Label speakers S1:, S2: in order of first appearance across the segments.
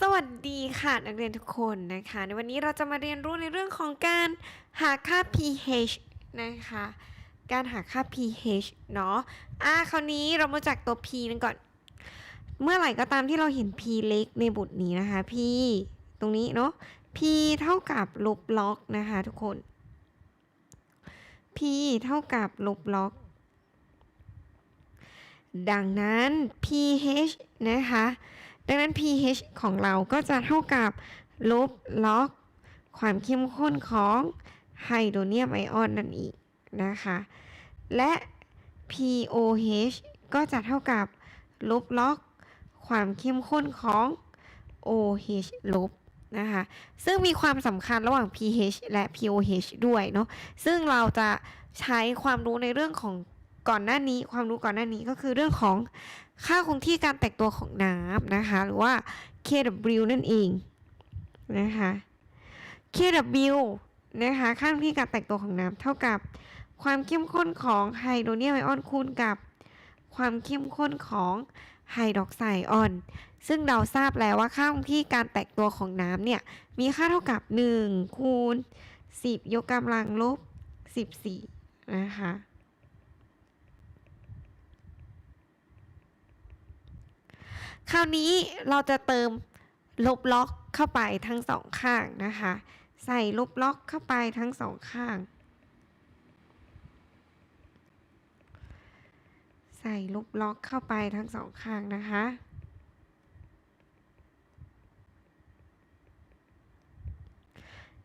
S1: สวัสดีค่ะนักเรียนทุกคนนะคะ ในวันนี้เราจะมาเรียนรู้ในเรื่องของการหาค่า pH นะคะ การหาค่า pH เนาะอะคราวนี้เรามาจากตัว p นันก่อน เมื่อไหร่ก็ตามที่เราเห็น p เล็กในบทนี้นะคะ p ตรงนี้เนาะ p เท่ากับลบล็อกนะคะทุกคน p เท่ากับลบล็อก ดังนั้น pH นะคะ ดังนั้น pH ของเราก็จะเท่ากับลบล็อกความเข้มข้นของไฮโดรเนียมไอออนนั่นเองนะคะ และ pOH ก็จะเท่ากับลบล็อกความเข้มข้นของ OH ลบนะคะ ซึ่งมีความสำคัญระหว่าง pH และ pOH ด้วยเนาะ ซึ่งเราจะใช้ความรู้ในเรื่องของ ก่อนหน้านี้ความรู้ก่อนหน้านี้ก็คือเรื่องของค่าคงที่การแตกตัวของน้ำนะคะ หรือว่า kW นั่นเองนะคะ kW นะคะค่าคงที่การแตกตัวของน้ำเท่ากับความเข้มข้นของไฮโดรเนียมไอออนคูณกับความเข้มข้นของไฮดรอกไซด์ออน ซึ่งเราทราบแล้วว่าค่าคงที่การแตกตัวของน้ำเนี่ย มีค่าเท่ากับ 1 คูณ 10 ยกกำลังลบ 14 นะคะ คราวนี้เราจะเติมลบล็อกเข้าไปทั้งสองข้างนะคะ ใส่ลบล็อกเข้าไปทั้งสองข้าง ใส่ลบล็อกเข้าไปทั้งสองข้างนะคะ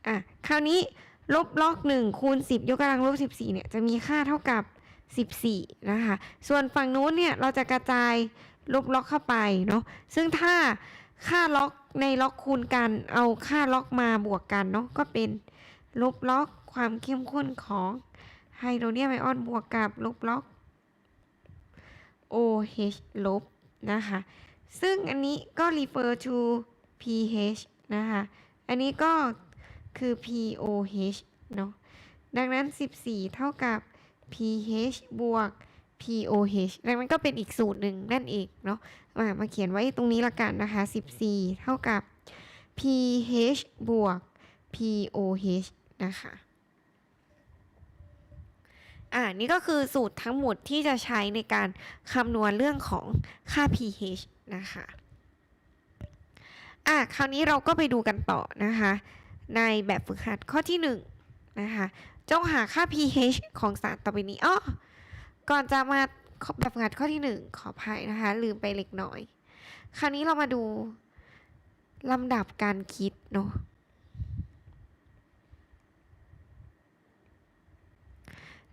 S1: อะคราวนี้ลบล็อก1คูณ10 ยกกำลังลบ14เนี่ยจะมีค่าเท่ากับ 14 นะคะ ส่วนฝั่งนู้นเนี่ยเราจะกระจาย ลบล็อกเข้าไปเนาะซึ่งถ้าค่าล็อกในล็อกคูณกันเอาค่าล็อกมาบวกกันเนาะก็เป็นลบล็อกความเข้มข้นของไฮโดรเนียมไอออนบวกกับลบล็อก OH ลบนะคะ ซึ่งอันนี้ก็ refer to pH นะคะ อันนี้ก็คือ pOH เนาะ ดังนั้น 14 เท่ากับ pH บวก pOH ดังนั้นก็เป็นอีกสูตรหนึ่งนั่นเองเนาะมามาเขียนไว้ตรงนี้ละกันนะคะ 14 เท่ากับ pH บวก pOH นะคะอ่านี่ก็คือสูตรทั้งหมดที่จะใช้ในการคำนวณเรื่องของค่า pH นะคะอะคราวนี้เราก็ไปดูกันต่อนะคะ ในแบบฝึกหัดข้อที่1นะคะจงหาค่า pH ของสารต่อไปนี้อ้อ ก่อนจะมาแบบฝึกหัดข้อที่ 1 ขออภัยนะคะ ลืมไปเล็กน้อย คราวนี้เรามาดูลำดับการคิดเนาะ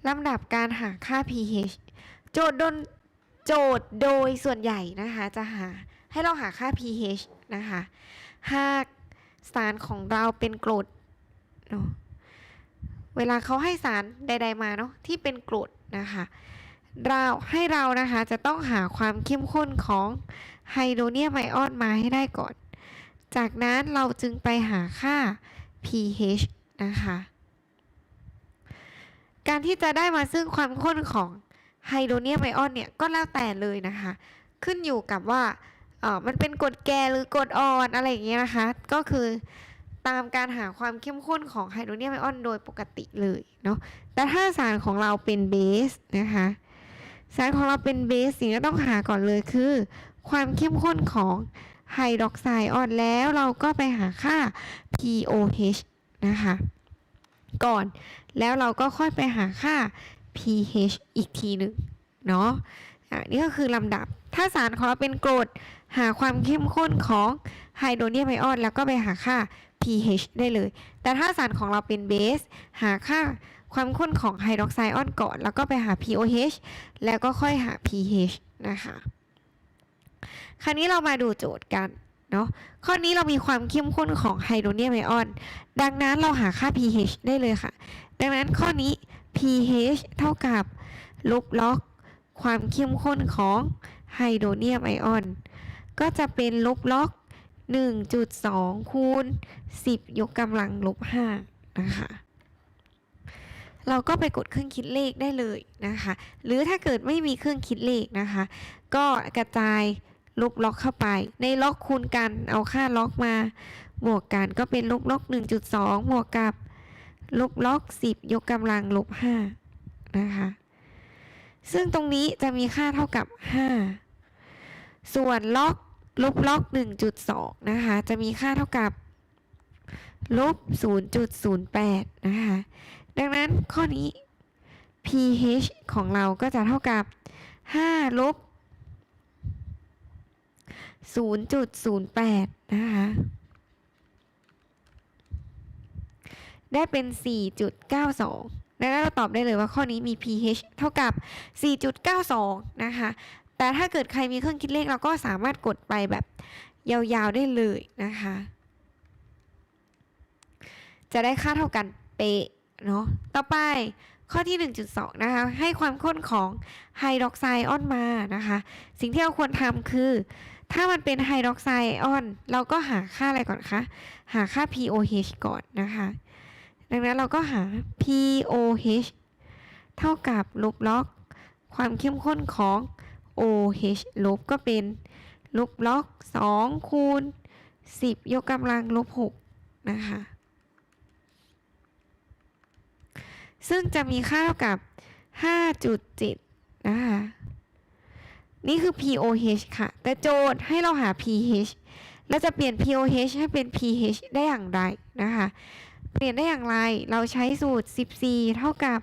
S1: ลำดับการหาค่า pH โจทย์โดนโจทย์โดยส่วนใหญ่นะคะ จะหาให้เราหาค่า pH นะคะ หากสารของเราเป็นกรดเนาะเวลาเขาให้สารใด ๆมาเนาะที่เป็นกรดนะคะ เราให้เรานะคะจะต้องหาความเข้มข้นของไฮโดรเนียมไอออนมาให้ได้ก่อน จากนั้นเราจึงไปหาค่า pH นะคะ การที่จะได้มาซึ่งความข้นของไฮโดรเนียมไอออนเนี่ยก็แล้วแต่เลยนะคะ ขึ้นอยู่กับว่าเออมันเป็นกรดแก่หรือกรดอ่อนอะไรอย่างเงี้ยนะคะ ก็คือตามการหาความเข้มข้นของไฮโดรเนียมไอออนโดยปกติเลยเนาะ แต่ถ้าสารของเราเป็นเบสนะคะ สารของเราเป็นเบสสิ่งที่ต้องหาก่อนเลยคือ ความเข้มข้นของไฮดรอกไซด์ออนแล้วเราก็ไปหาค่า pOH นะคะ ก่อนแล้วเราก็ค่อยไปหาค่า pH อีกทีหนึ่งเนาะอะนี่ก็คือลำดับ ถ้าสารของเราเป็นกรดหาความเข้มข้นของไฮโดรเนียมไอออนแล้วก็ไปหาค่า pH ได้เลย แต่ถ้าสารของเราเป็นเบสหาค่า ความข้นของไฮดรอกไซด์ออนก่อน แล้วก็ไปหา pOH แล้วก็ค่อยหา pH นะคะ คราวนี้เรามาดูโจทย์กันเนาะข้อนี้เรามีความเข้มข้นของไฮโดรเนียมไอออน ดังนั้นเราหาค่า pH ได้เลยค่ะ ดังนั้นข้อนี้ pH เท่ากับลบล็อกความเข้มข้นของไฮโดรเนียมไอออน ก็จะเป็นลบล็อก 1.2 คูณ 10 ยกกำลังลบ5นะคะ เราก็ไปกดเครื่องคิดเลขได้เลยนะคะ หรือถ้าเกิดไม่มีเครื่องคิดเลขนะคะ ก็กระจายลบล็อกเข้าไป ในล็อกคูณกันเอาค่าล็อกมาบวกกันก็เป็นลบล็อก 1.2บวกกับลบล็อก 10 ยกกำลังลบ5นะคะ ซึ่งตรงนี้จะมีค่าเท่ากับ 5 ส่วนล็อกลบล็อก 1.2 นะคะ จะมีค่าเท่ากับลบ0.08 นะคะ ดังนั้นข้อนี้ pH ของเราก็จะเท่ากับ 5 ลบ 0.08 นะคะ ได้เป็น 4.92 ดังนั้นเราตอบได้เลยว่าข้อนี้มี pH เท่ากับ 4.92 นะคะ แต่ถ้าเกิดใครมีเครื่องคิดเลขเราก็สามารถกดไปแบบยาวๆได้เลยนะคะ จะได้ค่าเท่ากันเป๊ะ เนาะต่อไปข้อที่ 1.2 นะคะ ให้ความข้นของไฮดรอกไซด์ออนมานะคะ สิ่งที่เราควรทำคือ ถ้ามันเป็นไฮดรอกไซด์ออน เราก็หาค่าอะไรก่อนคะ หาค่า pOH ก่อนนะคะ ดังนั้นเราก็หา pOH เท่ากับลบล็อก ความเข้มข้นของ OH ลบก็เป็นลบล็อก 2 คูณ 10 ยกกำลังลบ 6 นะคะ ซึ่งจะมีค่าเท่ากับ 5.7 นะคะ นี่คือ pOH ค่ะ แต่โจทย์ให้เราหา pH แล้วจะเปลี่ยน pOH ให้เป็น pH ได้อย่างไรนะคะ เปลี่ยนได้อย่างไร เราใช้สูตร 14 เท่ากับ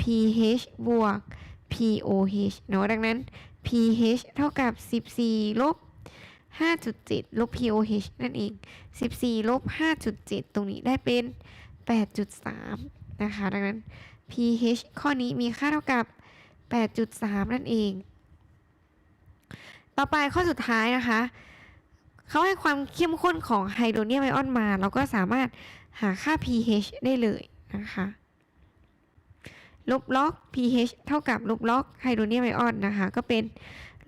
S1: pH บวก pOH เนอะดังนั้น pH เท่ากับ 14 ลบ 5.7 ลบ pOH นั่นเอง 14 ลบ 5.7 ตรงนี้ได้เป็น 8.3 นะคะ ดังนั้น pH ข้อนี้มีค่าเท่ากับ 8.3 นั่นเอง ต่อไปข้อสุดท้ายนะคะ เขาให้ความเข้มข้นของไฮโดรเนียมไอออนมา เราก็สามารถหาค่า pH ได้เลยนะคะ ลบล็อก pH เท่ากับลบล็อกไฮโดรเนียมไอออนนะคะ ก็เป็น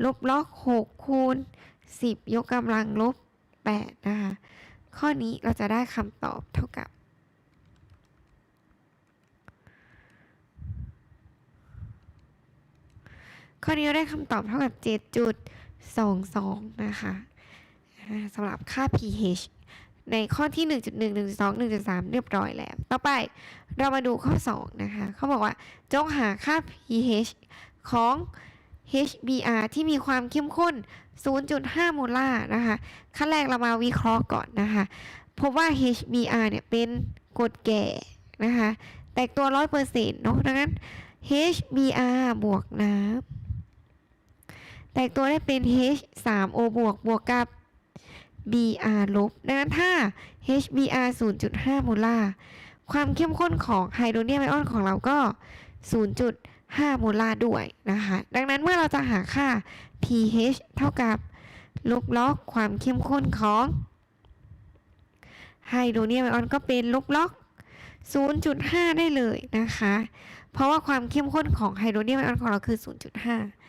S1: ลบล็อก 6 คูณ 10 ยกกำลังลบ 8 นะคะ ข้อนี้เราจะได้คำตอบเท่ากับ ข้อนี้ได้คำตอบเท่ากับ 7.22 นะคะสำหรับค่า pH ในข้อที่ 1.1 1.2 1.3 เรียบร้อยแล้ว ต่อไปเรามาดูข้อ 2 นะคะ เขาบอกว่า จงหาค่า pH ของ HBr ที่มีความเข้มข้น 0.5 โมลาร์นะคะ ขั้นแรกเรามาวิเคราะห์ก่อนนะคะ พบว่า HBr เนี่ยเป็นกรดแก่นะคะ แตกตัว 100%เนาะดังนั้น HBr บวกน้ำ แตกตัวได้เป็น H 3 O บวกบวกกับ Br ลบ ดังนั้นถ้า HBr 0.5 โมลาร์ ความเข้มข้นของไฮโดรเนียมไอออนของเราก็ 0.5 โมลาร์ด้วยนะคะ ดังนั้นเมื่อเราจะหาค่า pH เท่ากับลบล็อกความเข้มข้นของไฮโดรเนียมไอออนก็เป็นลบล็อก 0.5 ได้เลยนะคะ เพราะว่าความเข้มข้นของไฮโดรเนียมไอออนของเราคือ 0.5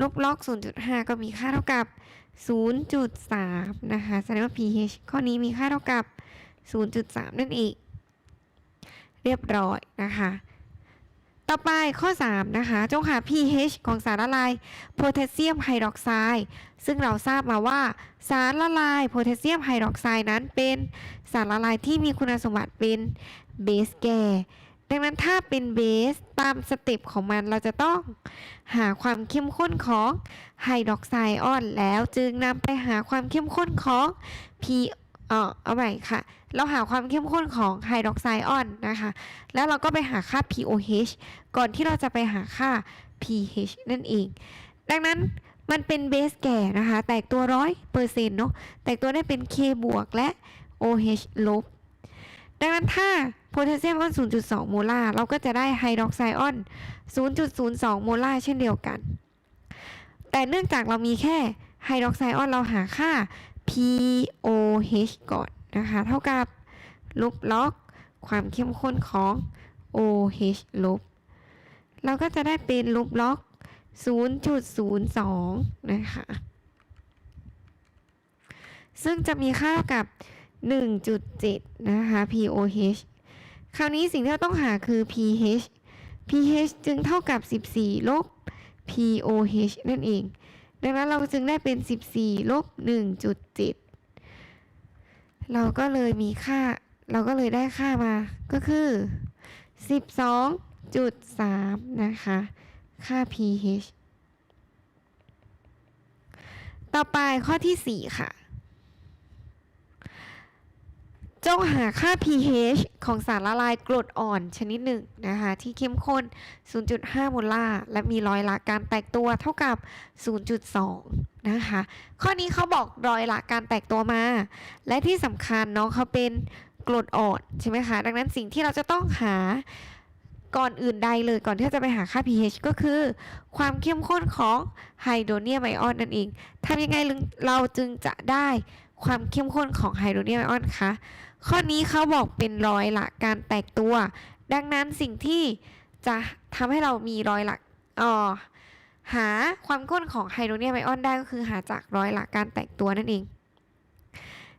S1: ลบล็อก 0.5 ก็มีค่าเท่ากับ 0.3 นะคะแสดงว่า pH ข้อนี้มีค่าเท่ากับ 0.3 นั่นเอง เรียบร้อยนะคะ ต่อไปข้อ 3 นะคะ จงหา pH ของสารละลายโพแทสเซียมไฮดรอกไซด์ซึ่งเราทราบมาว่าสารละลายโพแทสเซียมไฮดรอกไซด์นั้นเป็นสารละลายที่มีคุณสมบัติเป็นเบสแก่ ดังนั้นถ้าเป็นเบสตามสเต็ปของมันเราจะต้องหาความเข้มข้นของไฮดรอกไซด์ออนแล้วจึงนำไปหาความเข้มข้นของ P เอ่อเอาใหม่ค่ะ เราหาความเข้มข้นของไฮดรอกไซด์ออนนะคะ แล้วเราก็ไปหาค่า pOH ก่อนที่เราจะไปหาค่า pH นั่นเอง ดังนั้นมันเป็นเบสแก่นะคะ แตกตัวร้อยเปอร์เซ็นต์เนาะ แตกตัวได้เป็น K บวกและ OH ลบ ดังนั้นถ้า โพแทสเซียมออน 0.2 โมลาร์ เราก็จะได้ไฮดรอกไซด์ออน 0.02 โมลาร์เช่นเดียวกัน แต่เนื่องจากเรามีแค่ไฮดรอกไซด์ออนเราหาค่า pOH ก่อนนะคะ เท่ากับลบล็อกความเข้มข้นของ OH ลบ เราก็จะได้เป็นลบล็อก 0.02 นะคะ ซึ่งจะมีค่าเท่ากับ 1.7 นะคะ pOH คราวนี้สิ่งที่เราต้องหาคือ pH pH จึงเท่ากับ 14 ลบ pOH นั่นเอง ดังนั้นเราจึงได้เป็น 14 ลบ 1.7 เราก็เลยมีค่า เราก็เลยได้ค่ามา ก็คือ 12.3 นะคะ ค่า pH ต่อไปข้อที่ 4 ค่ะ จงหาค่า pH ของสารละลายกรดอ่อนชนิดหนึ่งนะคะที่เข้มข้น 0.5 โมลาร์และมีรอยลัการแตกตัวเท่ากับ 0.2 นะคะ ข้อนี้เขาบอกรอยลักการแตกตัวมา และที่สำคัญเนาะเขาเป็นกรดอ่อนใช่ไหมคะ ดังนั้นสิ่งที่เราจะต้องหาก่อนอื่นใดเลยก่อนที่จะไปหาค่า pH ก็คือ ความเข้มข้นของไฮโดรเนียมไอออนนั่นเองทำยังไงเราจึงจะได้ความเข้มข้นของไฮโดรเนียมไอออนคะ ข้อนี้เขาบอกเป็นรอยหลักการแตกตัว ดังนั้นสิ่งที่จะทำให้เรามีรอยหลักอ๋อหาความข้นของไฮโดรเนียมไอออนได้ก็คือหาจากร้อยลักการแตกตัวนั่นเอง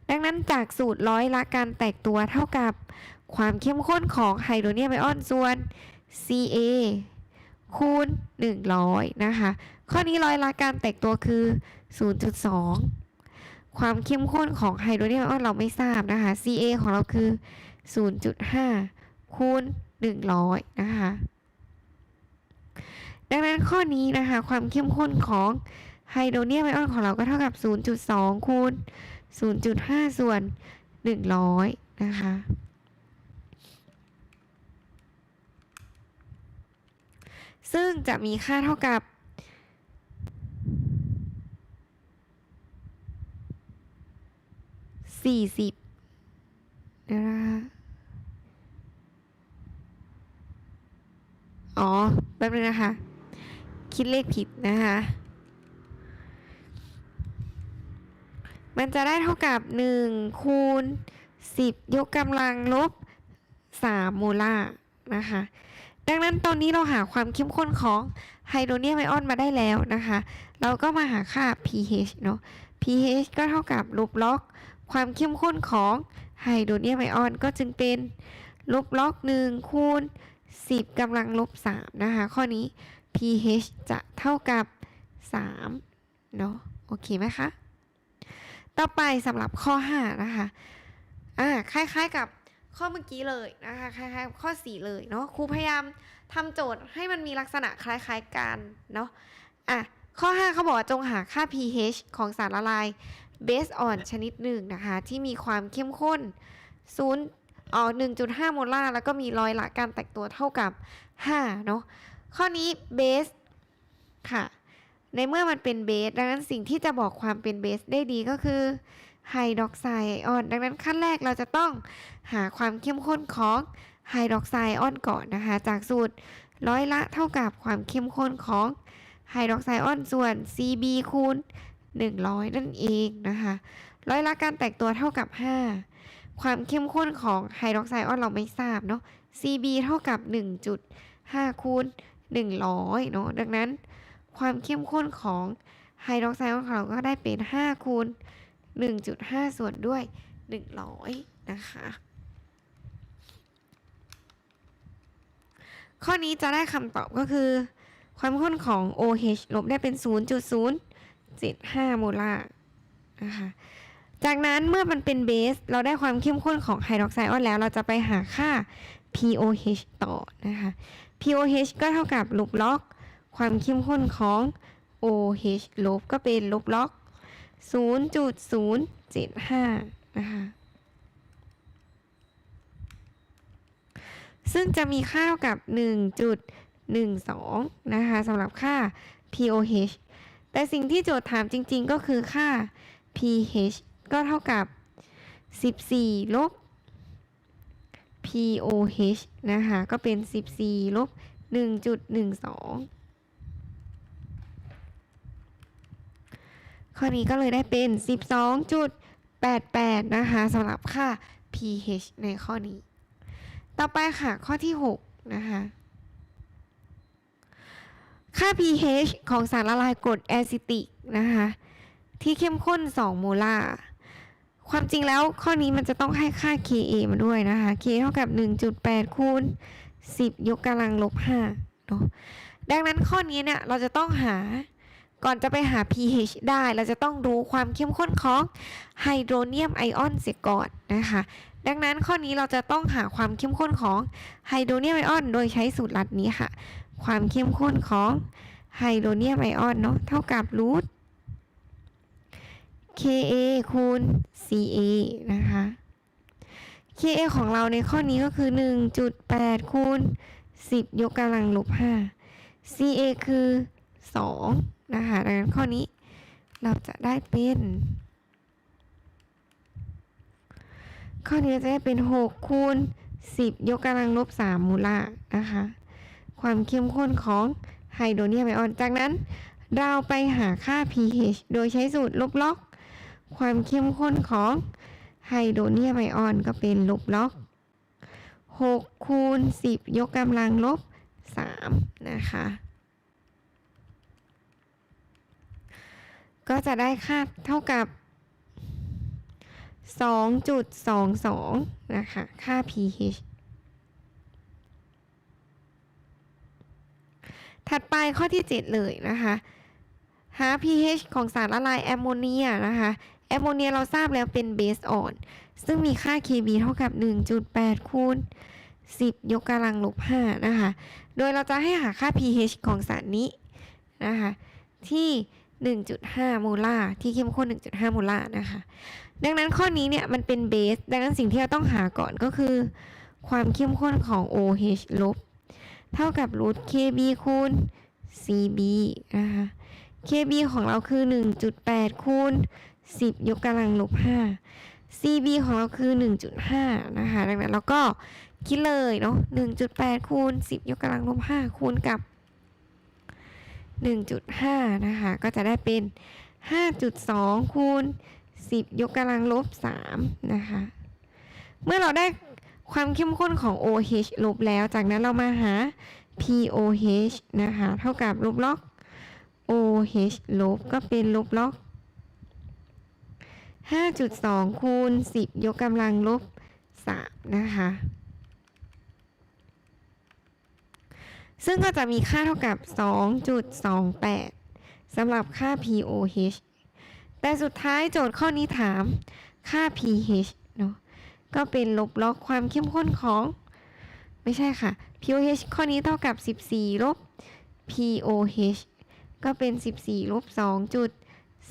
S1: ดังนั้นจากสูตรร้อยละการแตกตัวเท่ากับความเข้มข้นของไฮโดรเนียมไอออนส่วน Ca คูณ 100 นะคะ ข้อนี้ร้อยละการแตกตัวคือ 0.2 ความเข้มข้นของไฮโดรเนียมไอออนเราไม่ทราบนะคะ Ca ของเราคือ 0.5 คูณ 100 นะคะ ดังนั้นข้อนี้นะคะ ความเข้มข้นของไฮโดรเนียมไอออนของเราก็เท่ากับ 0.2 คูณ 0.5 ส่วน 100 นะคะซึ่งจะมีค่าเท่ากับ 40นะคะอ๋อ แป๊บนึงนะคะ คิดเลขผิดนะคะ มันจะได้เท่ากับ1คูณ10ยกกำลังลบ3โมลาร์นะคะ ดังนั้นตอนนี้เราหาความเข้มข้นของไฮโดรเนียมไอออนมาได้แล้วนะคะ เราก็มาหาค่า pH เนาะ pH ก็เท่ากับลบล็อก ความเข้มข้นของไฮโดรเนียมไอออนก็จึงเป็นลบล็อก1คูณ10กำลังลบ3นะคะ ข้อนี้ pH จะเท่ากับ 3 เนาะโอเคไหมคะ ต่อไปสำหรับข้อ 5 นะคะ อ่า คล้ายๆกับข้อเมื่อกี้เลยนะคะ คล้ายๆกับข้อ 4 เลยเนาะ ครูพยายามทำโจทย์ให้มันมีลักษณะคล้ายๆกันเนาะ อะ ข้อ 5 เขาบอกว่าจงหาค่า pH ของสารละลาย เบสอ่อนชนิดหนึ่งนะคะ ที่มีความเข้มข้น0อ๋อ1.5 โมลาร์แล้วก็มีรอยลักการแตกตัวเท่ากับ 5 เนาะข้อนี้เบสค่ะ ในเมื่อมันเป็นเบส ดังนั้นสิ่งที่จะบอกความเป็นเบสได้ดีก็คือไฮดรอกไซด์ไอออน ดังนั้นขั้นแรกเราจะต้องหาความเข้มข้นของไฮดรอกไซด์ไอออนก่อนนะคะ จากสูตรร้อยละเท่ากับความเข้มข้นของไฮดรอกไซด์ไอออนส่วน Cb คูณ 100 นั่นเองนะคะ ร้อยละการแตกตัวเท่ากับ 5 ความเข้มข้นของไฮดรอกไซด์ไอออนเราไม่ทราบเนาะ Cb เท่ากับ 1.5 คูณ 100 เนาะ ดังนั้นความเข้มข้นของไฮดรอกไซด์ไอออนของเราก็ได้เป็น 5 คูณ 1.5 ส่วนด้วย 100 นะคะข้อนี้จะได้คำตอบก็คือ ความข้นของ OH ลบได้เป็น 0.075โมลาร์นะคะจากนั้นเมื่อมันเป็นเบส เราได้ความเข้มข้นของไฮดรอกไซด์ออนแล้วเราจะไปหาค่า POH ต่อนะคะ POH ก็เท่ากับลบล็อก ความเข้มข้นของ OH ลบก็เป็นลบล็อก 0.075 นะคะ ซึ่งจะมีค่าเท่ากับ 1.12 นะคะสำหรับค่า POH แต่สิ่งที่โจทย์ถามจริงๆก็คือค่า pH ก็เท่ากับ 14 ลบ POH นะคะ ก็เป็น 14 ลบ 1.12 ข้อนี้ก็เลยได้เป็น 12.88 นะคะสำหรับค่า pH ในข้อนี้ ต่อไปค่ะ ข้อที่ 6 นะคะ ค่า pH ของสารละลายกรดแอซิติกนะคะที่เข้มข้น 2 โมลาร์ความจริงแล้วข้อนี้มันจะต้องให้ค่า Ka มาด้วยนะคะ K เท่ากับ 1.8 คูณ 10 ยกกำลังลบ5เนาะดังนั้นข้อนี้เนี่ยเราจะต้องหาก่อนจะไปหา pH ได้เราจะต้องรู้ความเข้มข้นของไฮโดรเนียมไอออนเสียก่อนนะคะ ดังนั้นข้อนี้เราจะต้องหาความเข้มข้นของไฮโดรเนียมไอออนโดยใช้สูตรลัดนี้ค่ะ ความเข้มข้นของไฮโดรเนียมไอออนเนาะเท่ากับรูท Ka คูณ Ca นะคะ Ka ของเราในข้อนี้ก็คือ 1.8 คูณ 10 ยกกำลังลบ 5 Ca คือ 2 นะคะ ดังนั้นข้อนี้เราจะได้เป็น ข้อนี้จะได้เป็น 6 คูณ 10 ยกกำลังลบ 3 มูลานะคะ ความเข้มข้นของไฮโดรเนียมไอออน จากนั้นเราไปหาค่า pH โดยใช้สูตรลบล็อก ความเข้มข้นของไฮโดรเนียมไอออนก็เป็นลบล็อก 6 คูณ 10 ยกกำลังลบ 3 นะคะ ก็จะได้ค่าเท่ากับ 2.22 นะคะ ค่า pH ถัดไปข้อที่ 7 เลยนะคะ หา pH ของสารละลายแอมโมเนียนะคะแอมโมเนียเราทราบแล้วเป็นเบสอ่อน ซึ่งมีค่า Kb เท่ากับ 1.8 คูณ 10 ยกกำลังลบ 5 นะคะ โดยเราจะให้หาค่า pH ของสารนี้นะคะ ที่ 1.5 โมลาร์ที่เข้มข้น 1.5 โมลาร์นะคะ ดังนั้นข้อนี้เนี่ยมันเป็นเบส ดังนั้นสิ่งที่เราต้องหาก่อนก็คือ ความเข้มข้นของ OH ลบ เท่ากับรูท Kb คูณ Cb นะคะ Kb ของเราคือ 1.8 คูณ 10 ยกกำลังลบ 5 Cb ของเราคือ 1.5 นะคะ ดังนั้นเราก็คิดเลยเนาะ 1.8 คูณ 10 ยกกำลังลบ 5 คูณกับ 1.5 นะคะ ก็จะได้เป็น 5.2 คูณ 10 ยกกำลังลบ 3 นะคะ เมื่อเราได้ ความเข้มข้นของ OH ลบแล้ว จากนั้นเรามาหา POH นะคะ เท่ากับลบล็อก OH ลบก็เป็นลบล็อก 5.2 คูณ 10 ยกกำลังลบ 3 นะคะ ซึ่งก็จะมีค่าเท่ากับ 2.28สำหรับค่า POH แต่สุดท้ายโจทย์ข้อนี้ถามค่า pH เนาะ ก็เป็นลบล็อกความเข้มข้นของ ไม่ใช่ค่ะ POH ข้อนี้เท่ากับ 14 ลบ POH ก็เป็น 14 ลบ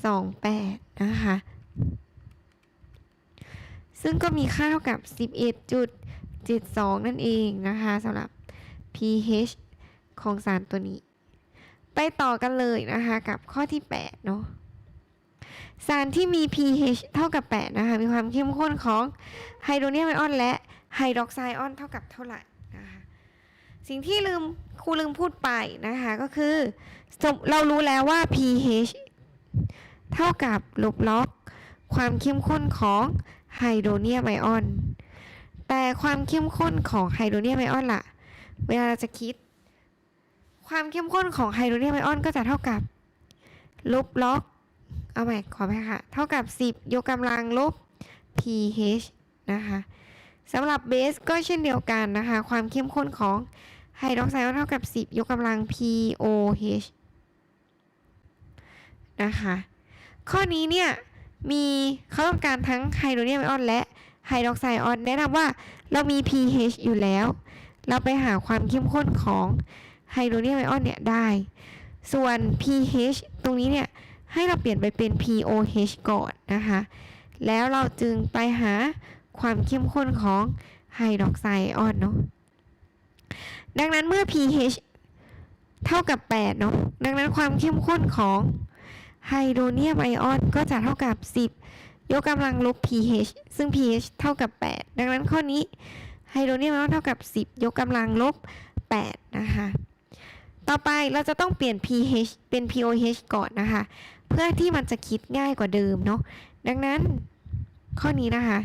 S1: 2.28 นะคะ ซึ่งก็มีค่าเท่ากับ 11.72 นั่นเองนะคะสำหรับ pH ของสารตัวนี้ ไปต่อกันเลยนะคะ กับข้อที่ 8 เนาะ สารที่มี pH เท่ากับ 8 นะคะ มีความเข้มข้นของไฮโดรเนียมไอออนและไฮดรอกไซด์ออนเท่ากับเท่าไหร่นะคะสิ่งที่ลืมครูลืมพูดไปนะคะก็คือเรารู้แล้วว่า pH เท่ากับลบล็อก ความเข้มข้นของไฮโดรเนียมไอออน แต่ความเข้มข้นของไฮโดรเนียมไอออนล่ะ เวลาเราจะคิด ความเข้มข้นของไฮโดรเนียมไอออนก็จะเท่ากับลบล็อก เอาใหม่ขอไปค่ะ เท่ากับ 10 ยกกำลังลบ pH นะคะสำหรับเบสก็เช่นเดียวกันนะคะ ความเข้มข้นของไฮดรอกไซด์เท่ากับ 10 ยกกำลัง pOH นะคะข้อนี้เนี่ยมีเขาต้องการทั้งไฮโดรเนียมไอออนและไฮดรอกไซด์ออนแนะนำว่าเรามี pH อยู่แล้ว เราไปหาความเข้มข้นของไฮโดรเนียมไอออนเนี่ยได้ ส่วน pH ตรงนี้เนี่ย ให้เราเปลี่ยนไปเป็น pOH ก่อนนะคะ แล้วเราจึงไปหาความเข้มข้นของไฮดรอกไซด์ไอออนเนาะ ดังนั้นเมื่อ pH เท่ากับ 8 เนาะ ดังนั้นความเข้มข้นของไฮโดรเนียมไอออนก็จะเท่ากับ 10 ยกกำลังลบ pH ซึ่ง pH เท่ากับ 8 ดังนั้นข้อนี้ไฮโดรเนียมไอออนเท่ากับ 10 ยกกำลังลบ 8 นะคะ ต่อไปเราจะต้องเปลี่ยน pH เป็น pOH ก่อนนะคะ เพื่อที่มันจะคิดง่ายกว่าเดิมเนาะดังนั้น ข้อนี้นะคะ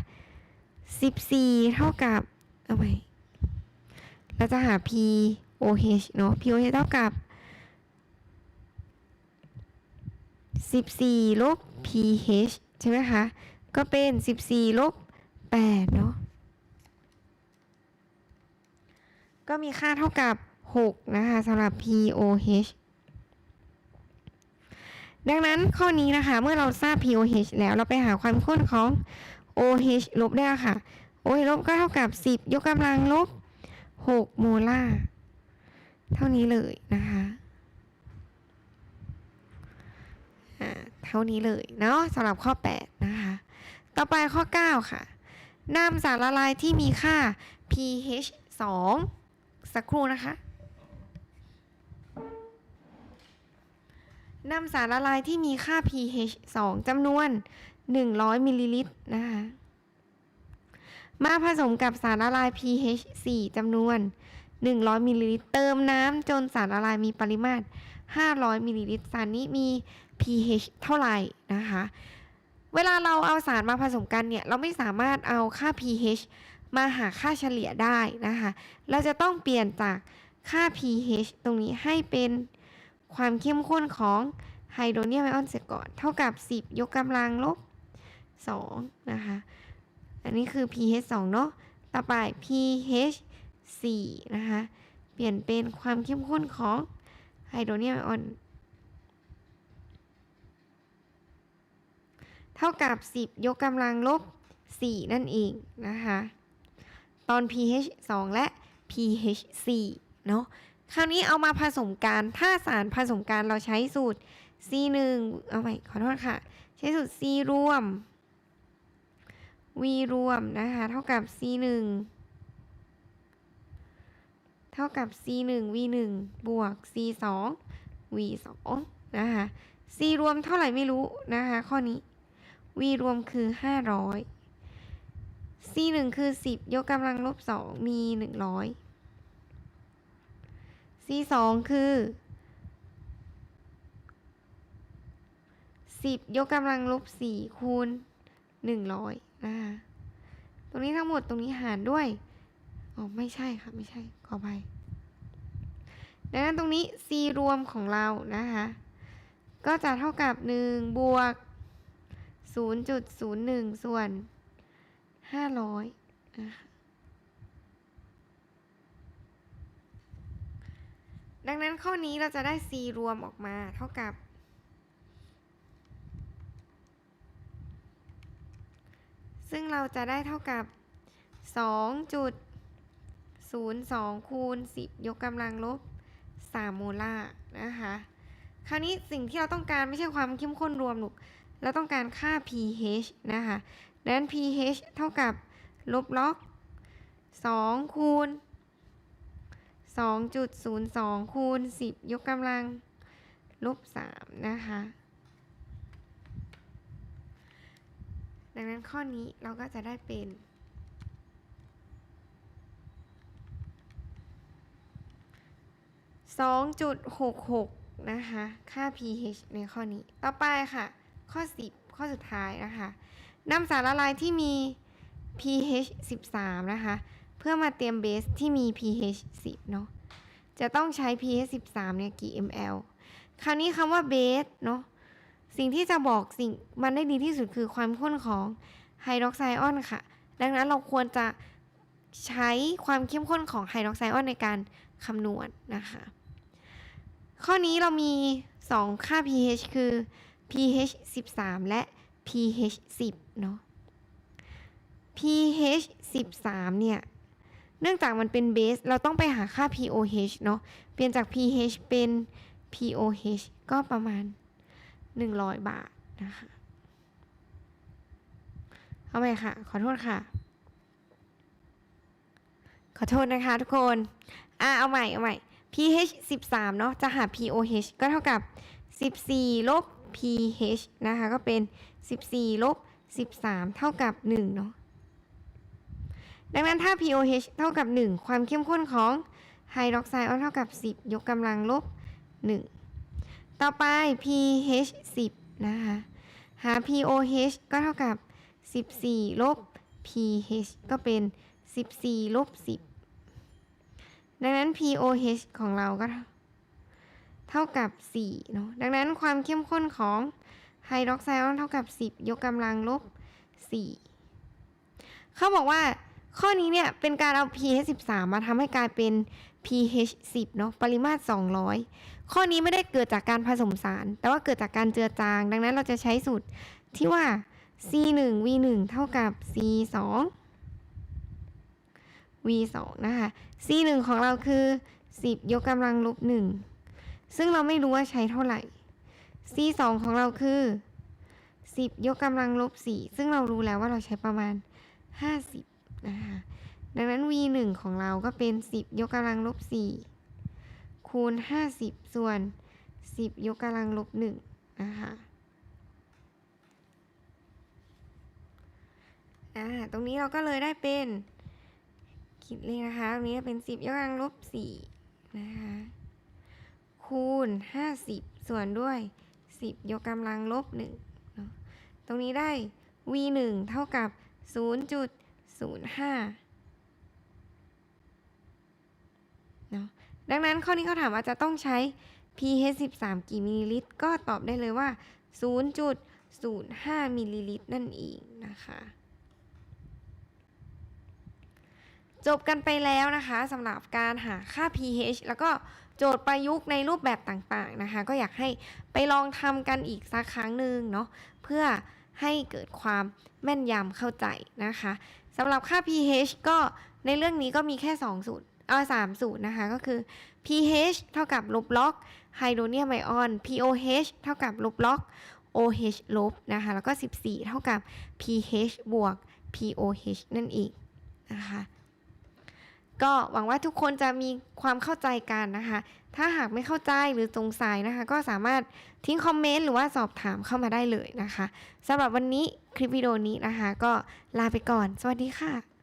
S1: 14 เท่ากับเอาไหมเราจะหา pOH เนาะ pOH เท่ากับ 14 ลบ pH ใช่ไหมคะ ก็เป็น 14 ลบ 8 เนาะ ก็มีค่าเท่ากับ 6 นะคะสำหรับ pOH ดังนั้นข้อนี้นะคะ เมื่อเราทราบ pOH แล้วเราไปหาความข้นของ OH ลบได้ค่ะ OH ลบก็เท่ากับ 10 ยกกำลังลบ 6 โมลาร์เท่านี้เลยนะคะอ่าเท่านี้เลยเนาะสำหรับข้อ 8 นะคะ ต่อไปข้อ 9 ค่ะนำสารละลายที่มีค่า pH 2 สักครู่นะคะ นำสารละลายที่มีค่า pH 2จำนวน 100 มิลลิลิตรนะคะมาผสมกับสารละลาย pH 4จำนวน 100 มิลลิลิตร เติมน้ำจนสารละลายมีปริมาตร 500 มิลลิลิตร สารนี้มี pH เท่าไหร่นะคะ เวลาเราเอาสารมาผสมกันเนี่ย เราไม่สามารถเอาค่า pH มาหาค่าเฉลี่ยได้นะคะ เราจะต้องเปลี่ยนจากค่า pH ตรงนี้ให้เป็น ความเข้มข้นของไฮโดรเนียมไอออนเสียก่อน เท่ากับ 10 ยกกำลังลบ 2 นะคะ อันนี้คือ pH 2 เนาะต่อไป pH 4 นะคะ เปลี่ยนเป็นความเข้มข้นของไฮโดรเนียมไอออนเท่ากับ 10 ยกกำลังลบ 4 นั่นเองนะคะ ตอน pH 2 และ pH 4 เนาะ คราวนี้เอามาผสมกันถ้าสารผสมกันเราใช้สูตร C 1เอาใหม่ขอโทษค่ะ ใช้สูตร C รวม V รวมนะคะเท่ากับ C 1เท่ากับ C 1 V 1บวก C 2 V 2นะคะ C รวมเท่าไหร่ไม่รู้นะคะข้อนี้ V รวมคือ 500 C 1คือ 10 ยกกำลังลบ 2 มี 100 C 2 คือ 10 ยกกำลังลบ 4 คูณ 100 นะคะตรงนี้ทั้งหมดตรงนี้หารด้วย อ๋อ ไม่ใช่ค่ะ ไม่ใช่ ขอไป ดังนั้นตรงนี้ C รวมของเรานะคะ ก็จะเท่ากับ 1 บวก 0.01 ส่วน 500นะคะ ดังนั้นข้อนี้เราจะได้ C รวมออกมาเท่ากับ ซึ่งเราจะได้เท่ากับ 2.02 คูณ 10 ยกกำลังลบ 3 โมลาร์นะคะ คราวนี้สิ่งที่เราต้องการไม่ใช่ความเข้มข้นรวมหรอกเราต้องการค่า pH นะคะดังนั้น pH เท่ากับลบล็อก 2 คูณ 2.02 คูณ 10 ยกกำลังลบ 3 นะคะ ดังนั้นข้อนี้เราก็จะได้เป็น2.66นะคะ ค่า pH ในข้อนี้ ต่อไปค่ะ ข้อ 10 ข้อสุดท้ายนะคะ น้ำสารละลายที่มี pH 13 นะคะ เพื่อมาเตรียมเบสที่มี pH 10 เนาะจะต้องใช้ pH 13 เนี่ยกี่ ml คราวนี้คำว่าเบสเนาะสิ่งที่จะบอกสิ่งมันได้ดีที่สุดคือความข้นของไฮดรอกไซออนค่ะ ดังนั้นเราควรจะใช้ความเข้มข้นของไฮดรอกไซออนในการคำนวณนะคะ ข้อนี้เรามี 2 ค่า pH คือ pH 13 และ pH 10 เนาะ pH 13 เนี่ย เนื่องจากมันเป็นเบสเราต้องไปหาค่า pOH เนาะเปลี่ยนจาก pH เป็น pOH ก็ประมาณ 100 บาทนะคะเอาใหม่ค่ะ ขอโทษค่ะ ขอโทษนะคะทุกคน อะเอาใหม่ เอาใหม่ pH 13 เนาะจะหา pOH ก็เท่ากับ 14 ลบ pH นะคะ ก็เป็น 14 ลบ 13 เท่ากับ 1 เนาะ ดังนั้นถ้า pOH เท่ากับ 1 ความเข้มข้นของไฮดรอกไซออนเท่ากับ 10 ยกกำลังลบ 1 ต่อไป pH 10 นะคะ หา pOH ก็เท่ากับ 14 ลบ pH ก็เป็น 14 ลบ 10 ดังนั้น pOH ของเราก็เท่ากับ 4 เนาะ ดังนั้นความเข้มข้นของไฮดรอกไซออนเท่ากับ 10 ยกกำลังลบ 4 เขาบอกว่า ข้อนี้เนี่ยเป็นการเอา pH 13 มาทำให้กลายเป็น pH 10เนาะปริมาตร 200 ข้อนี้ไม่ได้เกิดจากการผสมสาร แต่ว่าเกิดจากการเจือจาง ดังนั้นเราจะใช้สูตรที่ว่า C 1 V 1เท่ากับ C 2 V 2นะคะ C 1ของเราคือ 10 ยกกำลังลบ 1 ซึ่งเราไม่รู้ว่าใช้เท่าไหร่ C 2ของเราคือ 10 ยกกำลังลบ 4 ซึ่งเรารู้แล้วว่าเราใช้ประมาณ 50 นะคะดังนั้น v 1ของเราก็เป็น 10 ยกกำลังลบ 4 คูณ 50 ส่วน 10 ยกกำลังลบ1นะคะอ่าตรงนี้เราก็เลยได้เป็น คิดเลยนะคะ ตรงนี้เป็น 10 ยกกำลังลบ 4 นะคะ คูณ 50 ส่วนด้วย 10 ยกกำลังลบ1ตรงนี้ได้ v 1เท่ากับ 0.05เนาะดังนั้นข้อนี้เขาถามว่าจะต้องใช้ pH 13 กี่มิลลิลิตร ก็ตอบได้เลยว่า 0.05 มิลลิลิตรนั่นเองนะคะจบกันไปแล้วนะคะสำหรับการหาค่า pH แล้วก็โจทย์ประยุกต์ในรูปแบบต่างๆนะคะ ก็อยากให้ไปลองทำกันอีกสักครั้งหนึ่งเนาะเพื่อให้เกิดความแม่นยำเข้าใจนะคะ สำหรับค่า pH ก็ในเรื่องนี้ก็มีแค่ 2 สูตรเอา3สูตรนะคะ ก็คือ pH เท่ากับลบล็อกไฮโดรเนียมไอออน pOH เท่ากับลบล็อก OH ลบนะคะ แล้วก็ 14 เท่ากับ pH บวก pOH นั่นเองนะคะ ก็หวังว่าทุกคนจะมีความเข้าใจกันนะคะ ถ้าหากไม่เข้าใจหรือสงสัยนะคะ ก็สามารถทิ้งคอมเมนต์หรือว่าสอบถามเข้ามาได้เลยนะคะสำหรับวันนี้คลิปวิดีโอนี้นะคะ ก็ลาไปก่อน สวัสดีค่ะ